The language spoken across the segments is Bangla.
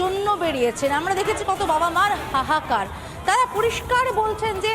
জন্য বেরিয়েছেন। আমরা দেখেছি কত বাবা মার হাহাকার। তারা পরিষ্কার বলছেন যে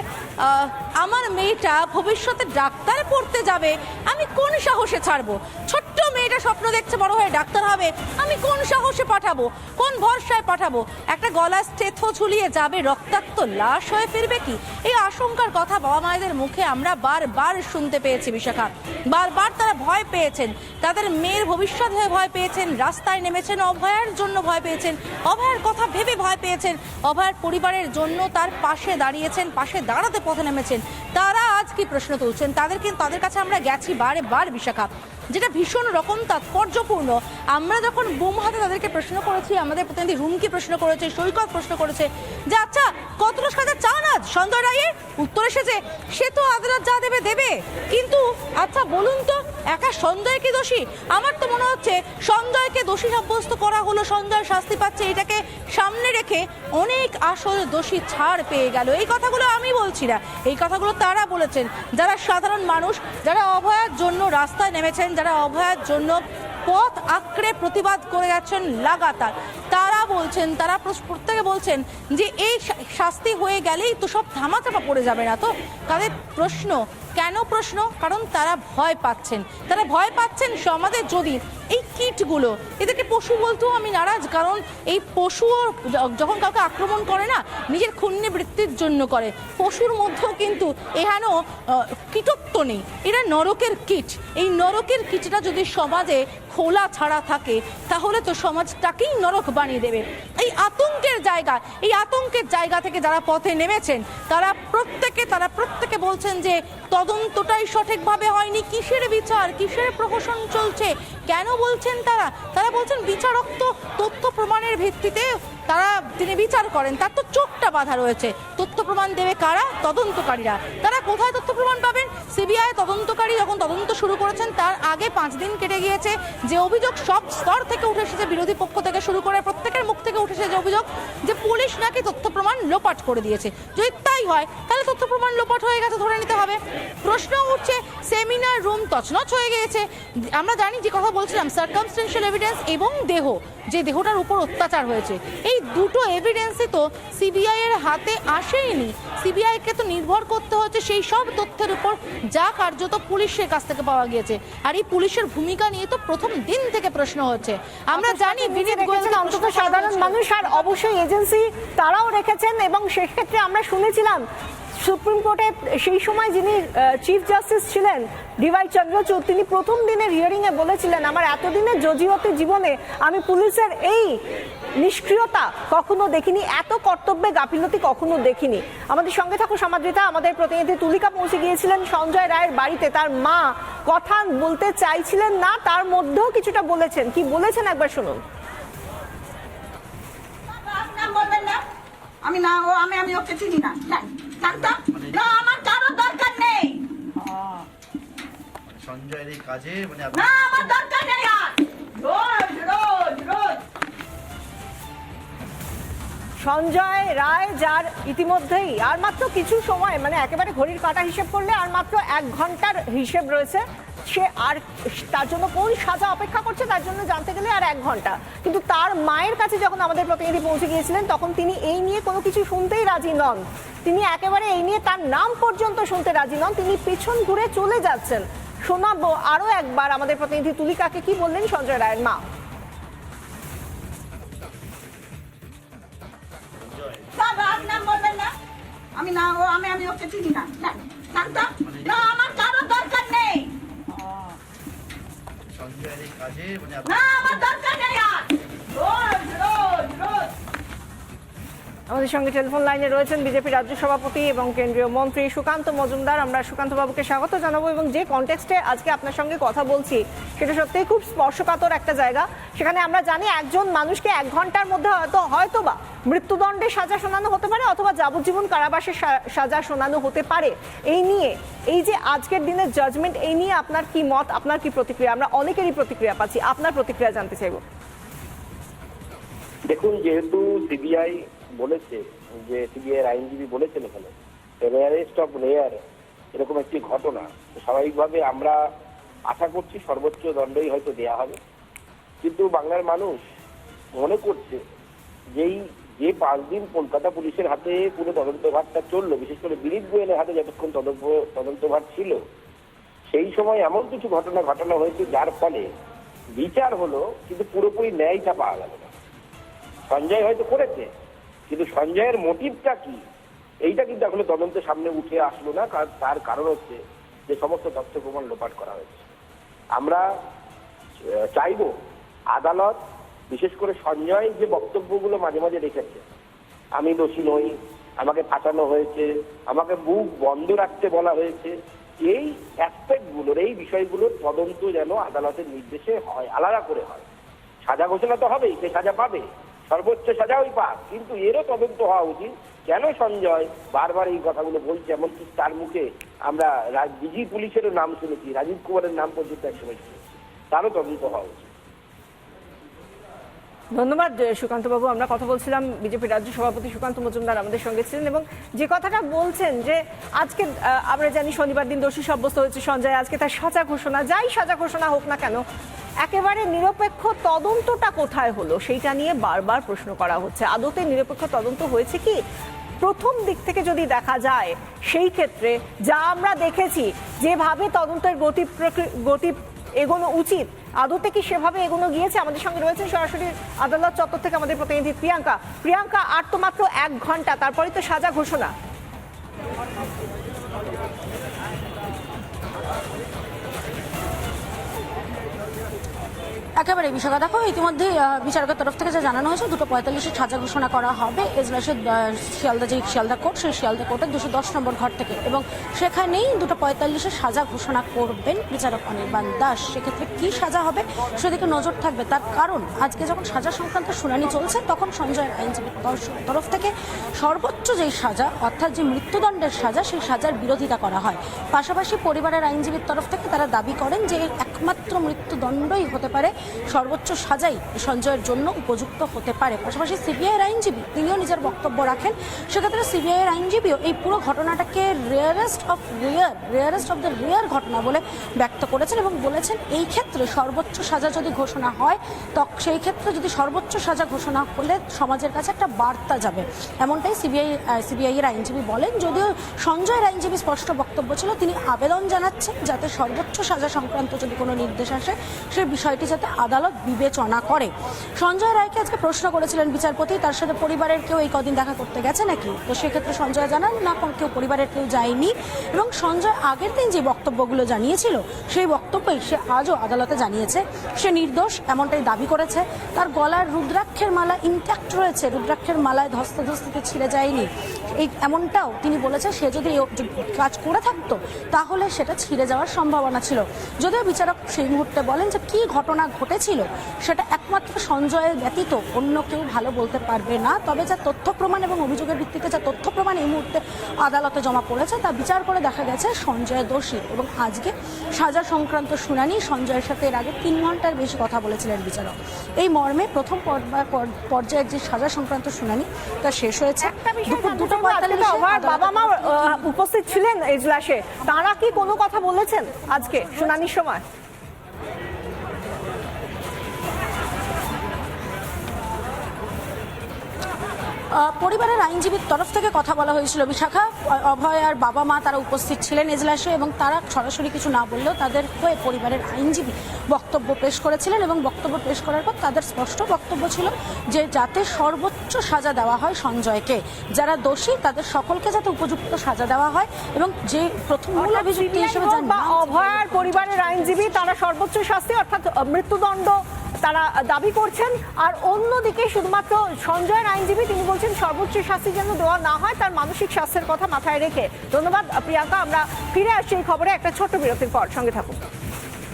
আমার মেয়েটা ভবিষ্যতে ডাক্তার পড়তে যাবে। আমি কোন সাহসে ছাড়বো? ছোট্ট মেয়েটা স্বপ্ন দেখছে, বড় হয়ে ডাক্তার হবে। আমি কোন সাহসে পাঠাবো? কোন ভরসায় পাঠাবো? একটা গলা স্টেথো ঝুলিয়ে যাবে, রক্তাক্ত লাশ হয়ে ফিরবে কি? এই আশঙ্কার কথা বাবা মায়েদের মুখে আমরা বারবার শুনতে পেয়েছি, বিশাখা। বারবার তারা ভয় পেয়েছেন। তাদের মেয়ের ভবিষ্যৎ হয়ে ভয় পেয়েছেন, রাস্তায় নেমেছেন, অভয়ার জন্য ভয় পেয়েছেন, অভয়ার কথা ভেবে ভয় পেয়েছেন, অভয়ার পরিবারের জন্য তার পাশে দাঁড়িয়েছেন, পাশে দাঁড়াতে পথে নেমেছেন। তারা আজ কি প্রশ্ন তুলছেন? তাদেরকে, তাদের কাছে আমরা গেছি বারে বার, বিশাখা। যেটা ভীষণ রকম তাৎপর্যপূর্ণ। আমরা যখন বুম হাতে তাদেরকে প্রশ্ন করেছি, আমাদের প্রতিনিধি রুমকি প্রশ্ন করেছে, সৈকত প্রশ্ন করেছে, যে কতটা সাজা চান আজ সঞ্জয় রায়ের উত্তর এসেছে, সে তো আদালত যা দেবে দেবে। কিন্তু আচ্ছা বলুন তো, একা সঞ্জয় কি দোষী? আমার তো মনে হচ্ছে সঞ্জয়কে দোষী সাব্যস্ত করা হলো, সঞ্জয় শাস্তি পাচ্ছে, এটাকে সামনে রেখে অনেক আসল দোষী ছাড় পেয়ে গেল। এই কথাগুলো আমি বলছি না। এই কথাগুলো তারা বলেছেন। যারা সাধারণ মানুষ, যারা অভয়ার জন্য রাস্তায় নেমেছেন, যারা অভয়ার জন্য পথ আঁকড়ে প্রতিবাদ করে যাচ্ছেন, লাগাতার। তারা বলছেন, তারা প্রত্যেকে বলছেন যে এই শাস্তি হয়ে গেলেই তো সব ধামাচাপা পড়ে যাবে না। তো তাদের প্রশ্ন কেন প্রশ্ন? কারণ তারা ভয় পাচ্ছেন। তারা ভয় পাচ্ছেন সমাজে যদি এই কীটগুলো, এদেরকে পশু বলতেও আমি নারাজ, কারণ এই পশুও যখন কাউকে আক্রমণ করে না, নিজের ক্ষুণ্ণে বৃত্তির জন্য করে। পশুর মধ্যেও কিন্তু এহেন কীটত্ব নেই। এরা নরকের কীট। এই নরকের কীটটা যদি সমাজে খোলা ছাড়া থাকে, তাহলে তো সমাজটাকেই নরক বানিয়ে দেবে। এই আতঙ্কের জায়গা, এই আতঙ্কের জায়গা থেকে যারা পথে নেমেছেন, তারা প্রত্যেকে তারা প্রত্যেকে বলছেন যে তদন্তটাই সঠিকভাবে হয়নি। কিসের বিচার, কিসের প্রহসন চলছে? কেন বলছেন তারা? তারা বলছেন বিচারক তো তথ্য প্রমাণের ভিত্তিতে তারা তিনি বিচার করেন, তার তো চোখটা বাধা রয়েছে। তথ্য প্রমাণ দেবে কারা? তদন্তকারীরা। তারা কোথায় তথ্য প্রমাণ পাবেন? সিবিআই তদন্তকারী যখন তদন্ত শুরু করেছেন, তার আগে পাঁচ দিন কেটে গিয়েছে। যে অভিযোগ সব স্তর থেকে উঠে এসেছে, বিরোধী পক্ষ থেকে শুরু করে প্রত্যেকের মুখ থেকে উঠে এসেছে অভিযোগ, যে পুলিশ নাকি তথ্য প্রমাণ লোপাট করে দিয়েছে। যদি তাই হয়, তাহলে তথ্য প্রমাণ লোপাট হয়ে গেছে, ধরে নিতে হবে। প্রশ্ন উঠছে, সেমিনার রুম তছনছ হয়ে গিয়েছে। আমরা জানি যে কথা বলছিলাম সার্কামস্টেন্সিয়াল এভিডেন্স এবং দেহ, যে দেহটার উপর অত্যাচার হয়েছে। এই দুটো এভিডেন্সই তো সিবিআই এর হাতে আসেইনি। সিবিআইকে তো নির্ভর করতে হচ্ছে সেই সব তথ্যের উপর যা কার্যত পুলিশের কাছ থেকে পাওয়া গিয়েছে। আর এই পুলিশের ভূমিকা নিয়ে তো প্রথম দিন থেকে প্রশ্ন হচ্ছে। আমরা জানি বিনীত গোয়েলকে অন্তত সাধারণ মানুষ আর অবশ্যই এজেন্সি তারাও রেখেছেন এবং সেক্ষেত্রে আমরা শুনেছিলাম সুপ্রিম কোর্টে সেই সময় যিনি চিফ জাস্টিস ছিলেন ডিওয়াই চন্দ্রচূড় তিনি প্রথম দিনের হিয়ারিং এ বলেছিলেন, আমার এতদিনের জজিয়তি জীবনে আমি পুলিশের এই নিষ্ক্রিয়তা কখনো দেখিনি, এত কর্তব্যে গাফিলতি কখনো দেখিনি। আমাদের সঙ্গে থাকো, সমাদৃতা। আমাদের প্রতিনিধি তুলিকা পৌঁছে গিয়েছিলেন সঞ্জয় রায়ের বাড়িতে। তার মা কথা বলতে চাইছিলেন না, তার মধ্যেও কিছুটা বলেছেন। কি বলেছেন একবার শুনুন। আমি না, ও, আমি আমি ওকে চিনি না। না আমার দরকার নেই। সঞ্জয়ের এই কাজে মানে না আমার দরকার নেই আর। সঞ্জয় রায়, যার ইতিমধ্যেই আর মাত্র কিছু সময় মানে একেবারে ঘড়ির কাটা হিসেব করলে আর মাত্র এক ঘণ্টার হিসেব রয়েছে। সে আর তার জন্য কোন সাজা অপেক্ষা করছে তার জন্য জানতে গেলে আর এক ঘণ্টা। কিন্তু তার মায়ের কাছে যখন আমাদের প্রতিনিধি পৌঁছে গিয়েছিলেন, তখন তিনি এই নিয়ে কোনো কিছু শুনতেই রাজি নন। তিনি একেবারে এই নিয়ে তার নাম পর্যন্ত শুনতে রাজি নন। তিনি পিছন ঘুরে চলে যাচ্ছেন। শোনাবো আরও একবার আমাদের প্রতিনিধি তুলিকাকে কি বললেন সঞ্জয় রায়ের মা। আমি না, ও আমি আমি ওকে চিনি না। আমাদের সঙ্গে টেলিফোন লাইনে রয়েছেন বিজেপি রাজ্য সভাপতি এবং কেন্দ্রীয় মন্ত্রী সুকান্ত মজুমদার। আমরা সুকান্ত বাবুকে স্বাগত জানাব এবং যে কনটেক্সটে আজকে আপনার সঙ্গে কথা বলছি সেটা সত্যিই খুব স্পর্শকাতর একটা জায়গা। সেখানে আমরা জানি একজন মানুষকে এক ঘণ্টার মধ্যে হয়তো হয়তো বা মৃত্যুদণ্ডে সাজা শোনানো হতে পারে অথবা যাবজ্জীবন কারাবাসে সা- সাজা শোনানো হতে পারে। এই নিয়ে, এই যে আজকের দিনের জাজমেন্ট এই নিয়ে আপনার কি মত, আপনার কি প্রতিক্রিয়া? আমরা অনেকেরই প্রতিক্রিয়া পাচ্ছি। আপনার প্রতিক্রিয়া জানতে চাইব। দেখুন, যেহেতু সিবিআই বলেছে, যে সিবিআই আইনজীবী বলেছেন এখানে রেয়ারেস্ট অফ রেয়ার এরকম একটি ঘটনা। স্বাভাবিকভাবে আমরা আশা করছি সর্বোচ্চ দণ্ডই হয়তো দেয়া হবে। কিন্তু বাংলার মানুষ মনে করছে যেই যে পাঁচ দিন কলকাতা পুলিশের হাতে পুরো তদন্তভারটা চলল, বিশেষ করে বিনীত গোয়েলের হাতে যতক্ষণ তদন্ত তদন্তভার ছিল, সেই সময় এমন কিছু ঘটনা ঘটানো হয়েছে যার ফলে বিচার হলো, কিন্তু পুরোপুরি ন্যায়টা পাওয়া গেল না। সঞ্জয় হয়তো করেছে, কিন্তু সঞ্জয়ের মোটিভটা কি, এইটা কিন্তু এখনও তদন্তের সামনে উঠে আসলো না তার কারণ হচ্ছে যে সমস্ত তথ্য প্রমাণ লোপাট করা হয়েছে। আমরা চাইব আদালত বিশেষ করে সঞ্জয় যে বক্তব্যগুলো মাঝে মাঝে রেখেছে। আমি দোষী নই, আমাকে ফাঁসানো হয়েছে, আমাকে মুখ বন্ধ রাখতে বলা হয়েছে, এই অ্যাসপেক্টগুলোর এই বিষয়গুলোর তদন্ত যেন আদালতের নির্দেশে হয়, আলাদা করে হয়। সাজা ঘোষণা তো হবেই, সে সাজা পাবে। সর্বোচ্চ সাজা ওই পাক, কিন্তু এরও তদন্ত হওয়া উচিত। কেন সঞ্জয়? বারবার এই কথাগুলো বলছে, এমনকি তার মুখে আমরা ডিজি পুলিশেরও নাম শুনেছি, রাজীব কুমারের নাম পর্যন্ত একসময় শুনেছি। তারও তদন্ত হওয়া উচিত। ধন্যবাদ সুকান্ত বাবু আমরা কথা বলছিলাম বিজেপি রাজ্য সভাপতি সুকান্ত মজুমদার আমাদের সঙ্গে ছিলেন এবং যে কথাটা বলছেন যে আজকে আমরা জানি শনিবার দিন দোষী সাব্যস্ত হয়েছে সঞ্জয়, আজকে তার সাজা ঘোষণা, যাই সাজা ঘোষণা হোক না কেন একেবারে নিরপেক্ষ তদন্তটা কোথায় হলো সেইটা নিয়ে বারবার প্রশ্ন করা হচ্ছে। আদতে নিরপেক্ষ তদন্ত হয়েছে কি? প্রথম দিক থেকে যদি দেখা যায়, সেই ক্ষেত্রে যা আমরা দেখেছি, যেভাবে তদন্তের গতি গতি এগোনো উচিত, আদতে কি সেভাবে এগোনো গিয়েছে? আমাদের সঙ্গে রয়েছেন সরাসরি আদালত চত্বর থেকে আমাদের প্রতিনিধি প্রিয়াঙ্কা। প্রিয়াঙ্কা, আর তো মাত্র এক ঘণ্টা তারপরে তো সাজা ঘোষণা। একেবারে বিশাখা দেখো, ইতিমধ্যে বিচারকের তরফ থেকে যা জানানো হয়েছে, দুটো পঁয়তাল্লিশের সাজা ঘোষণা করা হবে। এজলাসের শিয়ালদা যে শিয়ালদা কোর্ট, সেই শিয়ালদা কোর্টের দুশো দশ নম্বর ঘর থেকে। এবং সেখানেই দুটো পঁয়তাল্লিশের সাজা ঘোষণা করবেন বিচারক অনির্বাণ দাস। সেক্ষেত্রে কি সাজা হবে সেদিকে নজর থাকবে। তার কারণ, আজকে যখন সাজা সংক্রান্ত শুনানি চলছে, তখন সঞ্জয় আইনজীবীর তর- তরফ থেকে সর্বোচ্চ যেই সাজা, অর্থাৎ যে মৃত্যুদণ্ডের সাজা, সেই সাজার বিরোধিতা করা হয়। পাশাপাশি পরিবারের আইনজীবীর তরফ থেকে তারা দাবি করেন যে, একমাত্র মৃত্যুদণ্ডই হতে পারে সর্বোচ্চ সাজাই সঞ্জয়ের জন্য উপযুক্ত হতে পারে। পাশাপাশি সিবিআইয়ের আইনজীবী, তিনিও নিজের বক্তব্য রাখেন। সেক্ষেত্রে সিবিআইয়ের আইনজীবীও এই পুরো ঘটনাটাকে rarest of rare, rarest of the rare ঘটনা বলে ব্যক্ত করেছেন এবং বলেছেন এই ক্ষেত্রে সর্বোচ্চ সাজা যদি ঘোষণা হয় তখন সেই ক্ষেত্রে যদি সর্বোচ্চ সাজা ঘোষণা হলে সমাজের কাছে একটা বার্তা যাবে। এমনটাই সিবিআই সিবিআই এর আইনজীবী বলেন। যদিও সঞ্জয়ের আইনজীবী স্পষ্ট বক্তব্য ছিল, তিনি আবেদন জানাচ্ছেন যাতে সর্বোচ্চ সাজা সংক্রান্ত যদি কোনো নির্দেশ আসে সেই বিষয়টি যাতে আদালত বিবেচনা করে। সঞ্জয় রায়কে আজকে প্রশ্ন করেছিলেন বিচারপতি, তার সাথে পরিবারের কেউ এই কদিন দেখা করতে গেছে নাকি? তো সেক্ষেত্রে সঞ্জয় জানান, না কেউ পরিবারের কেউ যায়নি। এবং সঞ্জয় আগের দিন যে বক্তব্যগুলো জানিয়েছিল, সেই বক্তব্যই সে আজও আদালতে জানিয়েছে, সে নির্দোষ এমনটাই দাবি করেছে। তার গলার রুদ্রাক্ষের মালা ইনট্যাক্ট রয়েছে, রুদ্রাক্ষের মালায় ধস্তে ধস্তিতে ছিঁড়ে যায়নি। এই এমনটাও তিনি বলেছে সে যদি কাজ করে থাকতো, তাহলে সেটা ছিঁড়ে যাওয়ার সম্ভাবনা ছিল। যদিও বিচারক সেই মুহূর্তে বলেন যে কি ঘটনা ঘটেছিল, সেটা একমাত্র সঞ্জয়ের ব্যতীত অন্য কেউ ভালো বলতে পারবে না। তবে যা তথ্য প্রমাণ এবং অভিযোগের ভিত্তিতে যা তথ্য প্রমাণ এই মুহূর্তে আদালতে জমা পড়েছে, তা বিচার করে দেখা গেছে সঞ্জয় দোষী এবং আজকে সাজা সংক্রান্ত শুনানি। সঞ্জয়ের সাথে এর আগে তিন ঘণ্টার বেশি কথা বলেছিলেন বিচারক। এই মর্মে প্রথম পর- পর্যায়ের যে সাজা সংক্রান্ত শুনানি তা শেষ হয়েছে। দুটো বাবা মা উপস্থিত ছিলেন এজলাসে তারা কি কোনো কথা বলেছেন আজকে শুনানির সময়? পরিবারের আইনজীবীর তরফ থেকে কথা বলা হয়েছিল। বিশাখা অভয় আর বাবা মা তারা উপস্থিত ছিলেন এজলাসে এবং তারা সরাসরি কিছু না বললেও তাদের হয়ে পরিবারের আইনজীবী বক্তব্য পেশ করেছিলেন এবং বক্তব্য পেশ করার পর তাদের স্পষ্ট বক্তব্য ছিল যে যাতে সর্বোচ্চ সাজা দেওয়া হয় সঞ্জয়কে। যারা দোষী তাদের সকলকে যাতে উপযুক্ত সাজা দেওয়া হয় এবং যে প্রথম মূল অভিযুক্ত হিসেবে অভয়ার পরিবারের আইনজীবী তারা সর্বোচ্চ শাস্তি অর্থাৎ মৃত্যুদণ্ড তারা দাবি করছেন, আর অন্যদিকে শুধুমাত্র সঞ্জয়ের আইনজীবী, তিনি বলছেন সর্বোচ্চ শাস্তি যেন দেওয়া না হয়, তার মানসিক স্বাস্থ্যের কথা মাথায় রেখে। ধন্যবাদ, প্রিয়াঙ্কা। আমরা ফিরে আসছি এই খবরে একটা ছোট্ট বিরতির পর। সঙ্গে থাকুন।